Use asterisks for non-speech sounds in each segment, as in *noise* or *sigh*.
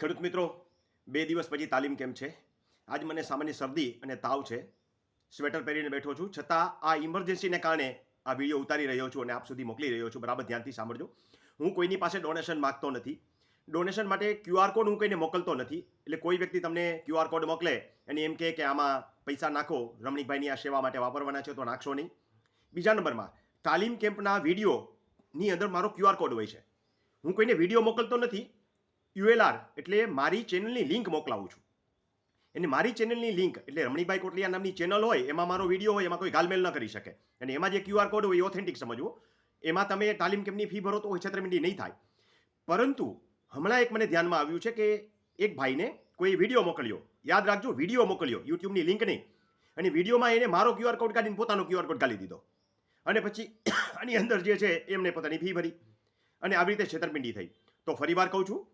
ખેડૂત મિત્રો, બે દિવસ પછી તાલીમ કેમ્પ છે? આજ મને સામાન્ય શરદી અને તાવ છે. સ્વેટર પહેરીને બેઠો છું. છતાં આ ઇમરજન્સીને કારણે આ વીડિયો ઉતારી રહ્યો છું અને આપ સુધી મોકલી રહ્યો છું. બરાબર, ધ્યાનથી સાંભળજો. હું કોઈની પાસે ડોનેશન માગતો નથી. ડોનેશન માટે ક્યુઆર કોડ હું કોઈને મોકલતો નથી. એટલે કોઈ વ્યક્તિ તમને ક્યુઆર કોડ મોકલે અને એમ કહે કે આમાં પૈસા નાખો, રમણીકભાઈની આ સેવા માટે વાપરવાના છે તો નાખશો નહીં. બીજા નંબરમાં, તાલીમ કેમ્પના વિડીયોની અંદર મારો ક્યુઆર કોડ હોય છે. હું કોઈને વીડિયો મોકલતો નથી. યુએલઆર એટલે મારી ચેનલની લિંક મોકલાવું છું. એની મારી ચેનલની લિંક એટલે રમણીભાઈ કોટલિયા નામની ચેનલ હોય, એમાં મારો વીડિયો હોય, એમાં કોઈ ગાલમેલ ન કરી શકે. અને એમાં જે ક્યુઆર કોડ હોય એ ઓથેન્ટિક સમજવો એમાં તમે તાલીમ કેમ્પની ફી ભરો તો છેતરમિંડી નહીં થાય. પરંતુ હમણાં એક મને ધ્યાનમાં આવ્યું છે કે એક ભાઈને કોઈ વીડિયો મોકલ્યો. યાદ રાખજો વીડિયો મોકલ્યો યુટ્યુબની લિંક નહીં. અને વિડીયોમાં એને મારો ક્યુઆર કોડ કાઢીને પોતાનો ક્યુઆર કોડ ગાલી દીધો. અને પછી *coughs* આની અંદર જે છે, એમને પોતાની ફી ભરી. અને આવી રીતે છેતરપિંડી થઈ. તો ફરીવાર કહું છું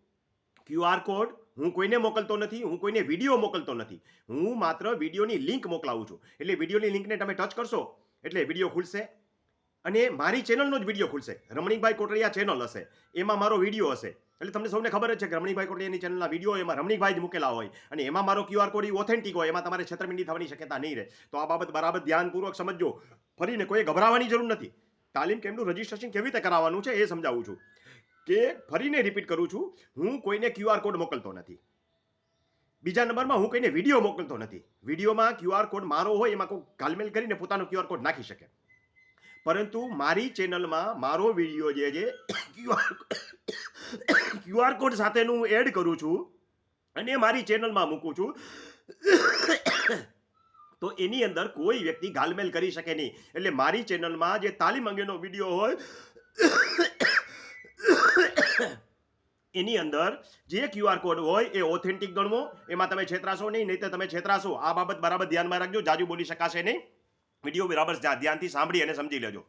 ક્યુઆર કોડ હું કોઈને મોકલતો નથી, હું કોઈને વીડિયો મોકલતો નથી. હું માત્ર વિડીયોની લિંક મોકલાવું છું. એટલે વિડીયોની લિંકને તમે ટચ કરશો, એટલે વીડિયો ખુલશે. અને મારી ચેનલનો જ વીડિયો ખુલશે. રમણીકભાઈ કોટડિયા ચેનલ હશે. એમાં મારો વીડિયો હશે. એટલે તમને સૌને ખબર જ છે કે રમણીકભાઈ કોટડિયાની ચેનલના વીડિયો એમાં રમણીકભાઈ જ મૂકેલા હોય. અને એમાં મારો ક્યુઆર કોડ ઓથેન્ટિક હોય. એમાં તમારે છેતરપિંડી થવાની શક્યતા નહીં રહે. તો આ બાબત બરાબર ધ્યાનપૂર્વક સમજો ફરીને કોઈ ગભરાવાની જરૂર નથી. તાલીમ કેમનું રજિસ્ટ્રેશન કેવી રીતે કરાવવાનું છે એ સમજાવું છું. કે ફરીને રિપીટ કરું છું, હું કોઈને ક્યુઆર કોડ મોકલતો નથી. બીજા નંબરમાં હું કોઈને વીડિયો મોકલતો નથી. વિડીયોમાં ક્યુઆર કોડ મારો હોય, એમાં કોઈ ગાલમેલ કરીને પોતાનો ક્યુઆર કોડ નાખી શકે. પરંતુ મારી ચેનલમાં મારો વીડિયો જે છે ક્યુઆર ક્યુઆર કોડ સાથેનું હું એડ કરું છું અને મારી ચેનલમાં મૂકું છું, તો એની અંદર કોઈ વ્યક્તિ ગાલમેલ કરી શકે નહીં. એટલે મારી ચેનલમાં જે તાલીમ અંગેનો વીડિયો હોય એની અંદર જે ક્યુઆર કોડ હોય એ ઓથેન્ટિક ગણવો. એમાં તમે છેતરાશો નહીં નહીં તો તમે છેતરાશો. આ બાબત બરાબર ધ્યાનમાં રાખજો. જાજુ બોલી શકાશે નહીં. વીડિયો બરાબર ધ્યાનથી સાંભળી અને સમજી લેજો.